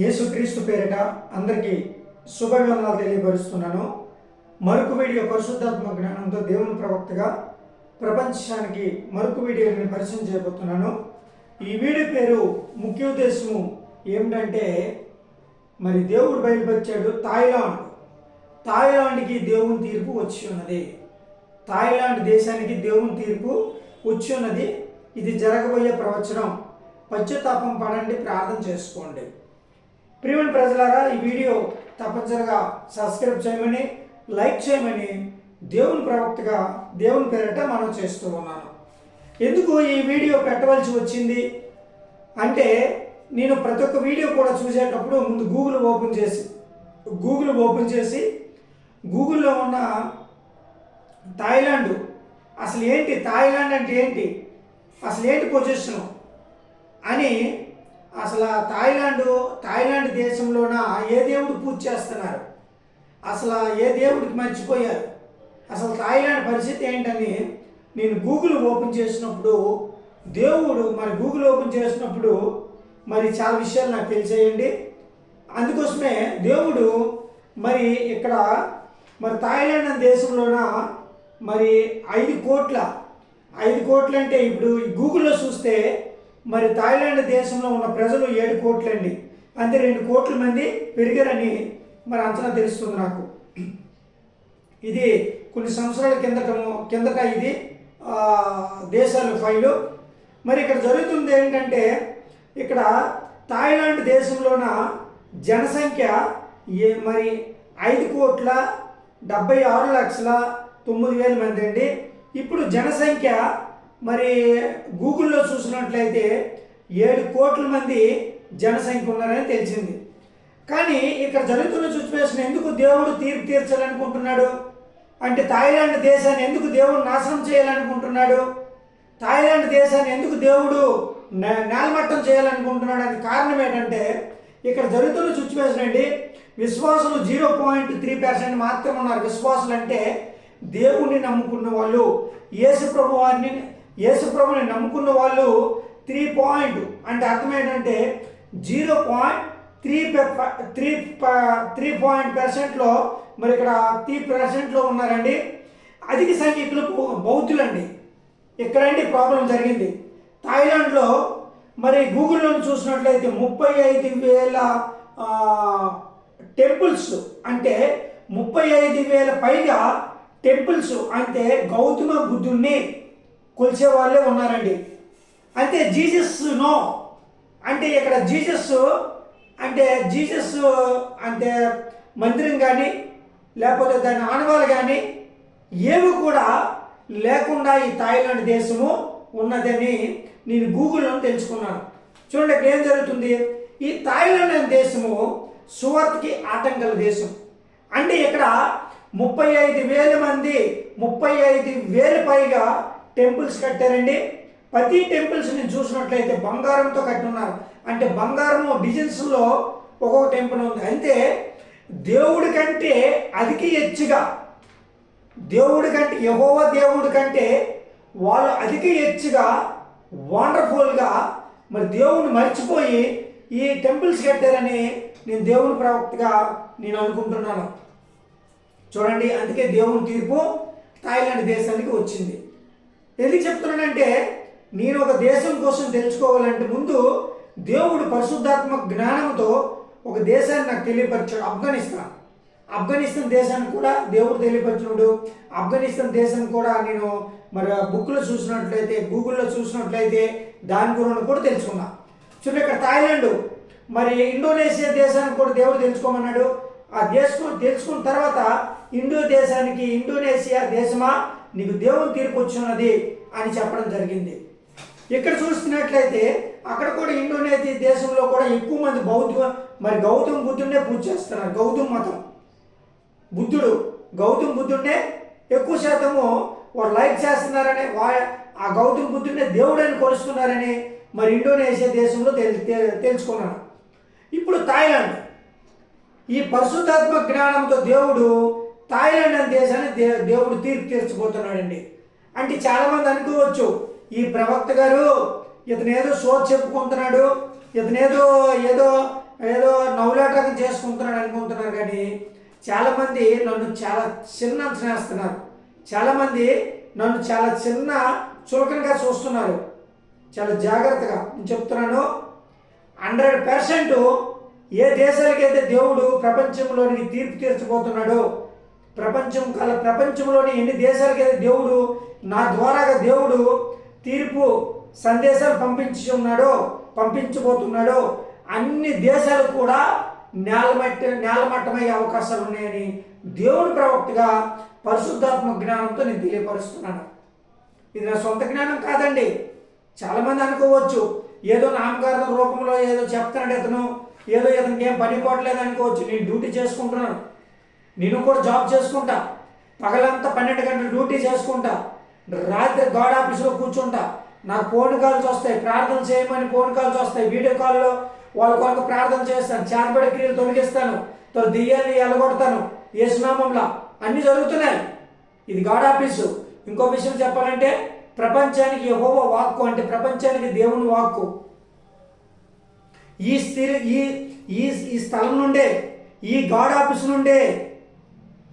యేసుక్రీస్తు పేరిట అందరికీ శుభవివరణాలు తెలియపరుస్తున్నాను. మరొక వీడియో పరిశుద్ధాత్మ జ్ఞానంతో దేవుని ప్రవక్తగా ప్రపంచానికి మరొక వీడియోని పరిచయం చేయబోతున్నాను. ఈ వీడియో పేరు ముఖ్య ఉద్దేశము ఏమిటంటే మరి దేవుడు బయలుపరిచాడు థాయిలాండ్. థాయిలాండ్కి దేవుని తీర్పు వచ్చి ఉన్నది. థాయిలాండ్ దేశానికి దేవుని తీర్పు వచ్చి ఉన్నది. ఇది జరగబోయే ప్రవచనం. పశ్చాత్తాపం పడండి ప్రార్థన చేసుకోండి. ప్రియమైన ప్రజలారా ఈ వీడియో తప్పనిసరిగా సబ్స్క్రైబ్ చేయమని లైక్ చేయమని దేవుని ప్రవక్తగా దేవుని పేరిట మనం చేస్తూ ఉన్నాను. ఎందుకు ఈ వీడియో పెట్టవలసి వచ్చింది? అంటే నేను ప్రతి ఒక్క వీడియో కూడా చూసేటప్పుడు ముందు గూగుల్ ఓపెన్ చేసి గూగుల్ ఓపెన్ చేసి గూగుల్లో ఉన్న థాయిలాండ్ అసలు ఏంటి థాయిలాండ్ అంటే ఏంటి అసలు ఏంటి పొజిషను అని అసలు ఆ థాయిలాండ్ థాయిలాండ్ దేశంలోన ఏ దేవుడు పూజ చేస్తున్నారు? అసలు ఏ దేవుడికి మర్చిపోయారు? అసలు థాయిలాండ్ పరిస్థితి ఏంటని నేను గూగుల్ ఓపెన్ చేసినప్పుడు దేవుడు మరి గూగుల్ ఓపెన్ చేసినప్పుడు మరి చాలా విషయాలు నాకు తెలిసేయండి. అందుకోసమే దేవుడు మరి ఇక్కడ మరి థాయిలాండ్ అనే దేశంలోన మరి ఐదు కోట్ల ఐదు కోట్లు అంటే ఇప్పుడు గూగుల్లో చూస్తే మరి థాయిలాండ్ దేశంలో ఉన్న ప్రజలు ఏడు కోట్లండి. అంతే రెండు కోట్ల మంది పెరిగారని మరి అంచనా తెలుస్తుంది నాకు. ఇది కొన్ని సంవత్సరాల కిందటము కిందట ఇది దేశాలు ఫైలు. మరి ఇక్కడ జరుగుతుంది ఏంటంటే ఇక్కడ థాయిలాండ్ దేశంలోన జనసంఖ్య ఏ మరి ఐదు కోట్ల డెబ్బై ఆరు లక్షల తొమ్మిది వేల మంది అండి. ఇప్పుడు జనసంఖ్య మరి గూగుల్లో చూసినట్లయితే ఏడు కోట్ల మంది జనసంఖ్య ఉన్నారని తెలిసింది. కానీ ఇక్కడ జరుగుతున్న సిచ్యువేషన్ ఎందుకు దేవుడు తీర్పు తీర్చాలనుకుంటున్నాడు? అంటే థాయిలాండ్ దేశాన్ని ఎందుకు దేవుడు నాశనం చేయాలనుకుంటున్నాడు? థాయిలాండ్ దేశాన్ని ఎందుకు దేవుడు నే- నేలమట్టం చేయాలనుకుంటున్నాడు అని కారణం ఏంటంటే ఇక్కడ జరుగుతున్న సిచ్యువేషన్ అండి విశ్వాసులు జీరో పాయింట్ త్రీ పర్సెంట్ మాత్రమే ఉన్నారు. విశ్వాసులు అంటే దేవుణ్ణి నమ్ముకున్న వాళ్ళు యేసు ప్రభువాన్ని యేసుప్రభుని నమ్ముకున్న వాళ్ళు త్రీ పాయింట్ అంటే అర్థం ఏంటంటే zero point three three three point పర్సెంట్లో మరి ఇక్కడ త్రీ పర్సెంట్లో ఉన్నారండి. అధిక సంఖ్యకులు బౌద్ధులండి. ఇక్కడండి ప్రాబ్లం జరిగింది? థాయిలాండ్లో మరి గూగుల్లో చూసినట్లయితే ముప్పై ఐదు వేల టెంపుల్స్ అంటే ముప్పై ఐదు వేల పైగా టెంపుల్స్ అంటే గౌతమ బుద్ధుణ్ణి కొలిచే వాళ్ళే ఉన్నారండి. అంటే జీసస్ నో. అంటే ఇక్కడ జీసస్ అంటే జీసస్ అంటే మందిరం కానీ లేకపోతే దాని ఆనవాళ్ళు కానీ ఏవి కూడా లేకుండా ఈ థాయిలాండ్ దేశము ఉన్నదని నేను గూగుల్లో తెలుసుకున్నాను. చూడండి ఇక్కడ ఏం జరుగుతుంది? ఈ థాయిలాండ్ అనే దేశము సువర్త్కి ఆటంకల దేశం. అంటే ఇక్కడ ముప్పై ఐదు వేల మంది ముప్పై ఐదు వేల పైగా టెంపుల్స్ కట్టారండి. ప్రతి టెంపుల్స్ని చూసినట్లయితే బంగారంతో కట్టి ఉన్నారు అంటే బంగారము డిజైన్స్లో ఒక్కొక్క టెంపుల్ ఉంది. అంటే దేవుడి కంటే అధిక ఎచ్చుగా దేవుడి కంటే యహోవ దేవుడి కంటే వాళ్ళు అధిక హెచ్చుగా వండర్ఫుల్గా మరి దేవుని మర్చిపోయి ఈ టెంపుల్స్ కట్టారని నేను దేవుని ప్రవక్తగా నేను అనుకుంటున్నాను. చూడండి అందుకే దేవుని తీర్పు థాయిలాండ్ దేశానికి వచ్చింది. ఎందుకు చెప్తున్నానంటే నేను ఒక దేశం కోసం తెలుసుకోవాలంటే ముందు దేవుడు పరిశుద్ధాత్మ జ్ఞానంతో ఒక దేశాన్ని నాకు తెలియపరిచాడు ఆఫ్ఘనిస్తాన్. ఆఫ్ఘనిస్తాన్ దేశాన్ని కూడా దేవుడు తెలియపరిచినప్పుడు ఆఫ్ఘనిస్తాన్ దేశం కూడా నేను మరి బుక్లో చూసినట్లయితే గూగుల్లో చూసినట్లయితే దాని గురించి కూడా తెలుసుకున్నా. చూడండి ఇక్కడ థాయిలాండ్. మరి ఇండోనేషియా దేశానికి కూడా దేవుడు తెలుసుకోమన్నాడు. ఆ దేశం తెలుసుకున్న తర్వాత ఇండో దేశానికి ఇండోనేషియా దేశమా? నీకు దేవుని తీర్పు వచ్చున్నది అని చెప్పడం జరిగింది. ఇక్కడ చూస్తున్నట్లయితే అక్కడ కూడా ఇండోనేషియా దేశంలో కూడా ఎక్కువ మంది బౌద్ధ మరి గౌతమ బుద్ధుడినే పూజ చేస్తున్నారు. గౌతమ మతం. బుద్ధుడు గౌతమ బుద్ధుడినే ఎక్కువ శాతము వాడు లైక్ చేస్తున్నారని వా ఆ గౌతమ బుద్ధుడినే దేవుడని కొలుస్తున్నారని మరి ఇండోనేషియా దేశంలో తెలు తెలుసుకున్నాను. ఇప్పుడు థాయిలాండ్. ఈ పరిశుద్ధాత్మ జ్ఞానంతో దేవుడు థాయిలాండ్ అనే దేశాన్ని దే దేవుడు తీర్పు తీర్చబోతున్నాడండి అంటే చాలామంది అనుకోవచ్చు ఈ ప్రవక్త గారు ఇతను ఏదో సో చెప్పుకుంటున్నాడు ఇతను ఏదో ఏదో ఏదో నవ్వులాటకం చేసుకుంటున్నాడు అనుకుంటున్నారు కానీ చాలామంది నన్ను చాలా చిన్న అంచనా చాలామంది నన్ను చాలా చిన్న చులకనగా చూస్తున్నారు. చాలా జాగ్రత్తగా నేను చెప్తున్నాను. హండ్రెడ్ పర్సెంట్ ఏ దేశాలకైతే దేవుడు ప్రపంచంలోనికి తీర్పు తీర్చబోతున్నాడో ప్రపంచం కల ప్రపంచంలోని ఎన్ని దేశాలకైతే దేవుడు నా ద్వారాగా దేవుడు తీర్పు సందేశాలు పంపించి ఉన్నాడో పంపించబోతున్నాడో అన్ని దేశాలు కూడా నేలమట్టి నేలమట్టమయ్యే అవకాశాలు ఉన్నాయని దేవుడి ప్రవక్తగా పరిశుద్ధాత్మ జ్ఞానంతో నేను తెలియపరుస్తున్నాను. ఇది నా సొంత జ్ఞానం కాదండి. చాలామంది అనుకోవచ్చు ఏదో నామకారణ రూపంలో ఏదో చెప్తున్నాడు ఇతను ఏదో ఇతనికి ఏం పని పోవట్లేదు అనుకోవచ్చు నేను డ్యూటీ చేసుకుంటున్నాను. నేను కూడా జాబ్ చేసుకుంటా. పగలంతా పన్నెండు గంటలు డ్యూటీ చేసుకుంటా. రాత్రి గాడ్ ఆఫీసులో కూర్చుంటా. నాకు ఫోన్ కాల్స్ వస్తాయి. ప్రార్థన చేయమని ఫోన్ కాల్స్ వస్తాయి. వీడియో కాల్లో వాళ్ళ కొరకు ప్రార్థన చేస్తాను. చేతబడి క్రియలు తొలగిస్తాను. తో దియ్యాన్ని ఎలగొడతాను. ఏ స్నామంలో అన్నీ జరుగుతున్నాయి. ఇది గాడ్ ఆఫీసు. ఇంకో విషయం చెప్పాలంటే ప్రపంచానికి యెహోవ వాక్కు అంటే ప్రపంచానికి దేవుని వాక్కు. ఈ స్థిర ఈ ఈ ఈ స్థలం నుండే ఈ గాడ్ ఆఫీస్ నుండే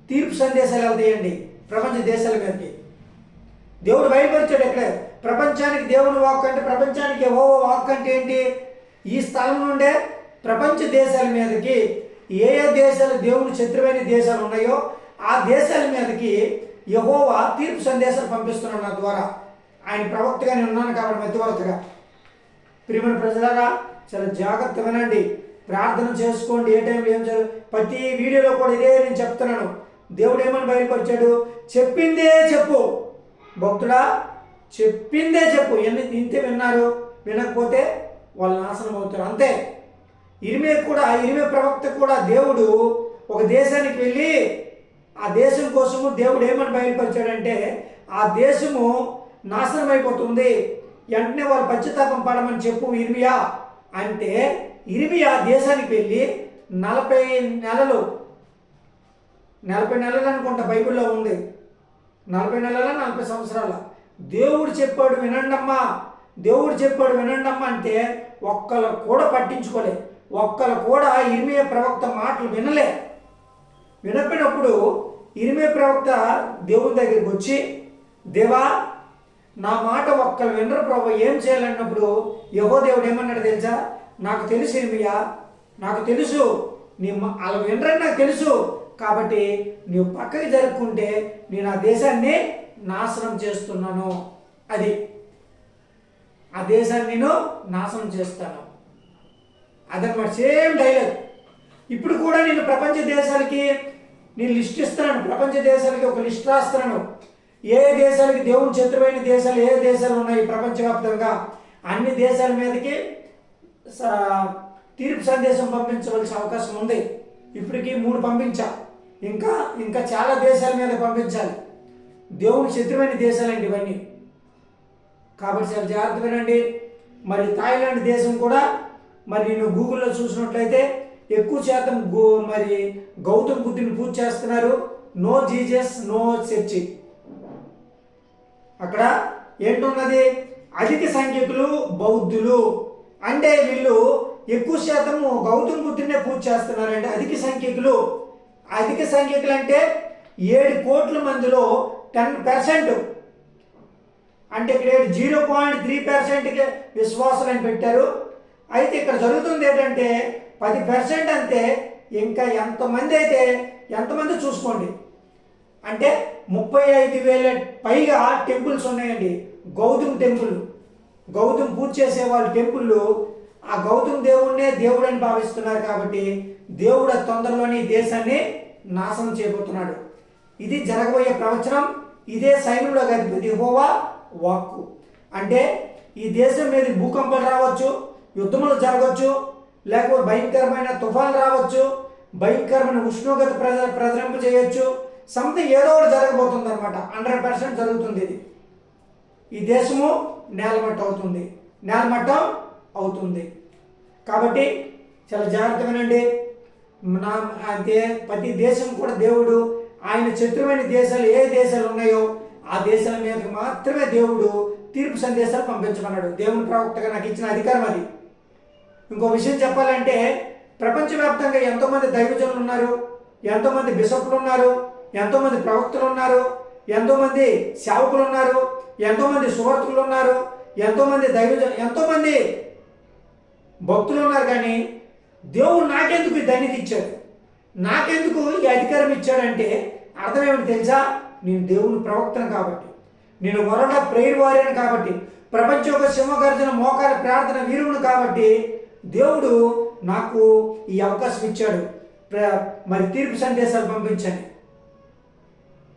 తీర్పు సందేశాలు వెళ్తాయండి ప్రపంచ దేశాల మీదకి. దేవుడు బయలుపరిచాడు ఎక్కడ? ప్రపంచానికి దేవుని వాక్ అంటే ప్రపంచానికి ఓ వాక్ అంటే ఏంటి? ఈ స్థలం నుండే ప్రపంచ దేశాల మీదకి ఏ ఏ దేశాలు దేవుని శత్రువైన దేశాలు ఉన్నాయో ఆ దేశాల మీదకి యహోవా తీర్పు సందేశాలు పంపిస్తున్నాడు నా ద్వారా. ఆయన ప్రవక్తగా నేను ఉన్నాను కాబట్టి మధ్యవర్తిగా ప్రియమైన ప్రజలారా చాలా జాగ్రత్త వినండి. ప్రార్థన చేసుకోండి. ఏ టైంలో ఏం చదువు ప్రతి వీడియోలో కూడా ఇదే నేను చెప్తున్నాను. దేవుడు ఏమని బయలుపరిచాడు? చెప్పిందే చెప్పు. భక్తుడా చెప్పిందే చెప్పు. ఎన్ని ఇంతే విన్నారు? వినకపోతే వాళ్ళు నాశనం అవుతారు. అంతే. ఇరిమే కూడా ఇరిమే ప్రవక్త కూడా దేవుడు ఒక దేశానికి వెళ్ళి ఆ దేశం కోసము దేవుడు ఏమని బయలుపరిచాడంటే ఆ దేశము నాశనం అయిపోతుంది వెంటనే వాళ్ళు పశ్చాత్తాపం పడమని చెప్పు ఇర్మియా. అంటే ఇర్మియా దేశానికి వెళ్ళి నలభై నెలలు నలభై నెలలు అనుకుంటా బైబిల్లో ఉంది. నలభై నెలల నలభై సంవత్సరాల? దేవుడు చెప్పాడు వినండమ్మా. దేవుడు చెప్పాడు వినండమ్మా అంటే ఒక్కరు కూడా పట్టించుకోలే. ఒక్కరు కూడా ఇరిమే ప్రవక్త మాటలు వినలే. వినపినప్పుడు ఇరిమే ప్రవక్త దేవుని దగ్గరికి వచ్చి దేవా నా మాట ఒక్కరు వినరు ప్రభు. ఏం చేయాలన్నప్పుడు యహో దేవుడు ఏమన్నాడు తెలుసా? నాకు తెలుసు ఇర్మియా నాకు తెలుసు. నీ అలా వినరని నాకు తెలుసు. కాబట్టి నువ్వు పక్కకి జరుపుకుంటే నేను ఆ దేశాన్ని నాశనం చేస్తున్నాను. అది ఆ దేశాన్ని నేను నాశనం చేస్తాను. అదనమాట సేమ్ డైలాగ్. ఇప్పుడు కూడా నేను ప్రపంచ దేశాలకి నేను లిస్ట్ ఇస్తున్నాను. ప్రపంచ దేశాలకి ఒక లిస్ట్ రాస్తున్నాను. ఏ దేశాలకి దేవుని శత్రువైన దేశాలు ఏ దేశాలు ఉన్నాయి ప్రపంచవ్యాప్తంగా? అన్ని దేశాల మీదకి స- తీర్పు సందేశం పంపించవలసిన అవకాశం ఉంది. ఇప్పటికీ మూడు పంపించా. ఇంకా ఇంకా చాలా దేశాల మీద పంపించాలి. దేవుని శత్రువైన దేశాలండి ఇవన్నీ. కాబట్టి చాలా జాగ్రత్త వినండి. మరి థాయిలాండ్ దేశం కూడా మరి నేను గూగుల్లో చూసినట్లయితే ఎక్కువ శాతం గో మరి గౌతమ్ బుద్ధుని పూజ చేస్తున్నారు. No Jesus no church. అక్కడ ఏంటున్నది? అధిక సంఖ్యకులు బౌద్ధులు. అంటే వీళ్ళు ఎక్కువ శాతం గౌతమ్ బుద్ధుడినే పూజ చేస్తున్నారంటే అధిక సంఖ్యకులు అధిక సంఖ్యకులు అంటే ఏడు కోట్ల మందిలో టెన్ పర్సెంట్. అంటే ఇక్కడ జీరో పాయింట్ త్రీ పర్సెంట్కి విశ్వాసం అని పెట్టారు. అయితే ఇక్కడ జరుగుతుంది ఏంటంటే పది పర్సెంట్ అంతే ఇంకా ఎంతమంది అయితే ఎంతమంది చూసుకోండి. అంటే ముప్పై ఐదు వేల పైగా టెంపుల్స్ ఉన్నాయండి. గౌతమ్ టెంపుల్. గౌతమ్ పూజ చేసే వాళ్ళ టెంపుల్లో ఆ గౌతమ్ దేవుణ్ణే దేవుడు అని భావిస్తున్నారు కాబట్టి దేవుడు ఆ తొందరలోనే ఈ దేశాన్ని నాశనం చేయబోతున్నాడు. ఇది జరగబోయే ప్రవచనం ఇదే సైన్యంలో అధిపతి హోవా వాక్కు. అంటే ఈ దేశం మీద భూకంపాలు రావచ్చు యుద్ధములు జరగవచ్చు లేకపోతే భయంకరమైన తుఫాన్లు రావచ్చు భయంకరమైన ఉష్ణోగ్రత ప్రజ ప్రజలింపు చేయొచ్చు సంథింగ్ ఏదో ఒకటి జరగబోతుంది అనమాట హండ్రెడ్ పర్సెంట్ జరుగుతుంది ఇది. ఈ దేశము నేలమట్టం అవుతుంది. నేలమట్టం అవుతుంది. కాబట్టి చాలా జాగ్రత్తగా వినండి. నా అంతే ప్రతి దేశం కూడా దేవుడు ఆయన శత్రువైన దేశాలు ఏ దేశాలు ఉన్నాయో ఆ దేశాల మీద మాత్రమే దేవుడు తీర్పు సందేశాలు పంపించమన్నాడు. దేవుని ప్రవక్తగా నాకు ఇచ్చిన అధికారం అది. ఇంకో విషయం చెప్పాలంటే ప్రపంచవ్యాప్తంగా ఎంతోమంది దైవజనులు ఉన్నారు ఎంతోమంది బిషప్లు ఉన్నారు ఎంతోమంది ప్రవక్తలు ఉన్నారు ఎంతోమంది సేవకులు ఉన్నారు ఎంతోమంది సువర్తులు ఉన్నారు ఎంతోమంది దైవజ ఎంతోమంది భక్తులు ఉన్నారు కానీ దేవుడు నాకెందుకు ఈ ధన్యత ఇచ్చాడు? నాకెందుకు ఈ అధికారం ఇచ్చాడంటే అర్థం ఏమిటి తెలుసా? నేను దేవుని ప్రవక్తను కాబట్టి. నేను వరణ ప్రేయర్ వారిని కాబట్టి. ప్రపంచ యొక్క సింహగర్జన మోకాల ప్రార్థన వీరుడు కాబట్టి దేవుడు నాకు ఈ అవకాశం ఇచ్చాడు. ప్ర- మరి తీర్పు సందేశాలు పంపించండి.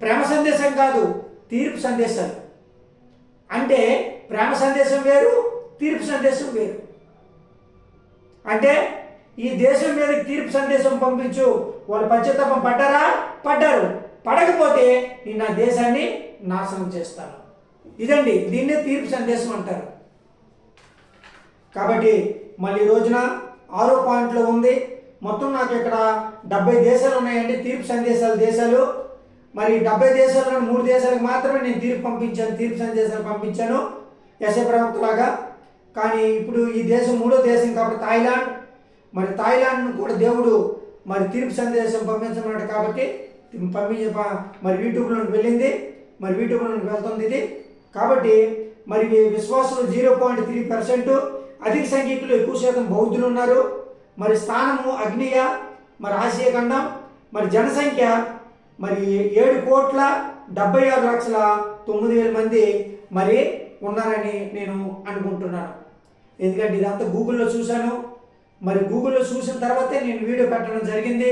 ప్రేమ సందేశం కాదు తీర్పు సందేశాలు. అంటే ప్రేమ సందేశం వేరు తీర్పు సందేశం వేరు. అంటే ఈ దేశం మీదకి తీర్పు సందేశం పంపించు. వాళ్ళు పశ్చాత్తాపం పడ్డారా? పడ్డారు. పడకపోతే నేను నా దేశాన్ని నాశనం చేస్తాను. ఇదండి దీన్నే తీర్పు సందేశం అంటారు. కాబట్టి మళ్ళీ ఈ రోజున ఆరో పాయింట్లో ఉంది. మొత్తం నాకు ఇక్కడ డెబ్బై దేశాలు ఉన్నాయండి తీర్పు సందేశాలు దేశాలు. మరి డెబ్బై దేశాల్లో మూడు దేశాలకు మాత్రమే నేను తీర్పు పంపించాను తీర్పు సందేశాలు పంపించాను. ఎస్ఏ ప్రవక్తలాగా. కానీ ఇప్పుడు ఈ దేశం మూడో దేశం కాబట్టి థాయిలాండ్ మరి థాయిలాండ్ను కూడా దేవుడు మరి తీర్పు సందేశం పంపించమన్నాడు కాబట్టి పంపించ మరి యూట్యూబ్లోకి వెళ్ళింది. మరి యూట్యూబ్లో వెళ్తుంది ఇది. కాబట్టి మరి విశ్వాసులు జీరో పాయింట్ త్రీ పర్సెంట్ అధిక సంఖ్యకులు ఎక్కువ శాతం బౌద్ధులు ఉన్నారు. మరి స్థానము అగ్నియ మరి ఆసియా ఖండం మరి జనసంఖ్య మరి ఏడు కోట్ల డెబ్బై ఆరు లక్షల తొమ్మిది వేల మంది మరి ఉన్నారని నేను అనుకుంటున్నాను. ఎందుకంటే ఇదంతా గూగుల్లో చూశాను. మరి గూగుల్లో చూసిన తర్వాతే నేను వీడియో పెట్టడం జరిగింది.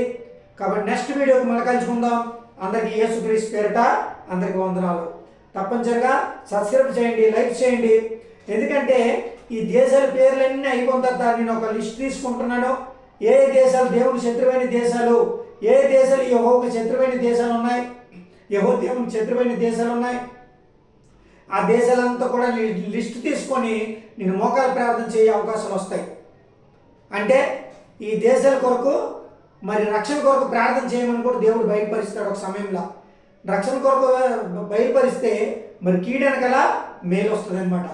కాబట్టి నెక్స్ట్ వీడియోకి మళ్ళీ కలుసుకుందాం. అందరికీ యేసుక్రీస్తు పేరిట అందరికీ వందనాలు. తప్పనిసరిగా సబ్స్క్రైబ్ చేయండి లైక్ చేయండి. ఎందుకంటే ఈ దేశాల పేర్లన్నీ అయిపోయిన తర్వాత నేను ఒక లిస్ట్ తీసుకుంటున్నాను. ఏ దేశాలు దేవుని శత్రువైన దేశాలు ఏ దేశాలు యహోకి శత్రువైన దేశాలు ఉన్నాయి? యహో దేవుని శత్రువైన దేశాలు ఉన్నాయి? ఆ దేశాలంతా కూడా లిస్ట్ తీసుకొని నేను మోకాలు ప్రార్థన చేయ అవకాశం వస్తాయి. అంటే ఈ దేశాల కొరకు మరి రక్షణ కొరకు ప్రార్థన చేయమని కూడా దేవుడు బయలుపరుస్తాడు ఒక సమయంలో. రక్షణ కొరకు బయలుపరిస్తే మరి కీడనకల మేలు వస్తుంది అనమాట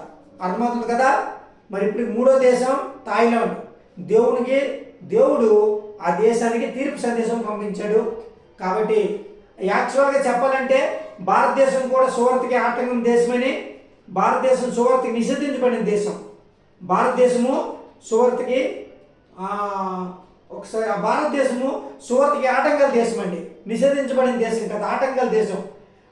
అర్థమవుతుంది కదా మరి ఇప్పుడు మూడో దేశం థాయిలాండ్. దేవునికి దేవుడు ఆ దేశానికి తీర్పు సందేశం పంపించాడు. కాబట్టి యాక్చువల్గా చెప్పాలంటే భారతదేశం కూడా సువార్తకి ఆటంకం దేశమని భారతదేశం సువార్తకి నిషేధించబడిన దేశం. భారతదేశము సువార్తకి ఒకసారి ఆ భారతదేశము సువార్తకి ఆటంకాల దేశం అండి. నిషేధించబడిన దేశం కదా ఆటంకాల దేశం.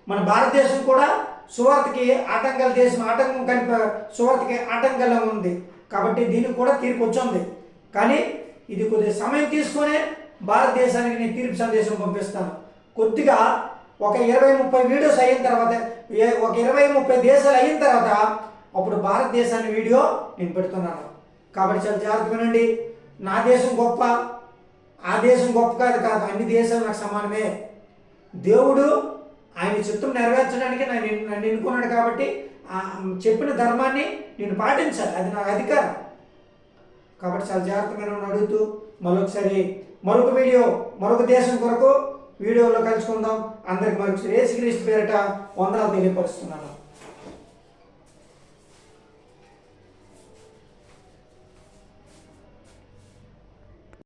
మన భారతదేశం కూడా సువార్తకి ఆటంకాల దేశం ఆటంకం కనిప సువార్తకి ఆటంకంగా ఉంది. కాబట్టి దీనికి కూడా తీర్పు వచ్చింది కానీ ఇది కొద్దిగా సమయం తీసుకునే భారతదేశానికి నేను తీర్పు సందేశం పంపిస్తాను. కొద్దిగా ఒక ఇరవై ముప్పై వీడియోస్ అయిన తర్వాత ఏ- ఒక ఇరవై ముప్పై దేశాలు అయిన తర్వాత అప్పుడు భారతదేశాన్ని వీడియో నేను పెడుతున్నాను. కాబట్టి చాలా జాగ్రత్త వినండి నా దేశం గొప్ప ఆ దేశం గొప్ప కాదు కాదు అన్ని దేశాలు నాకు సమానమే. దేవుడు ఆయన చిత్తం నెరవేర్చడానికి నన్ను నన్ను ఎన్నుకున్నాడు కాబట్టి ఆ చెప్పిన ధర్మాన్ని నేను పాటించాలి. అది నా అధికారం. కాబట్టి చాలా జాగ్రత్తగా నన్ను అడుగుతూ మరొకసారి మరొక వీడియో మరొక దేశం కొరకు వీడియోలో కలుసుకుందాం. అందరికి మరొకసారి ఏసుక్రీస్తు పేరిట వందనాలు తెలియపరుస్తున్నాను.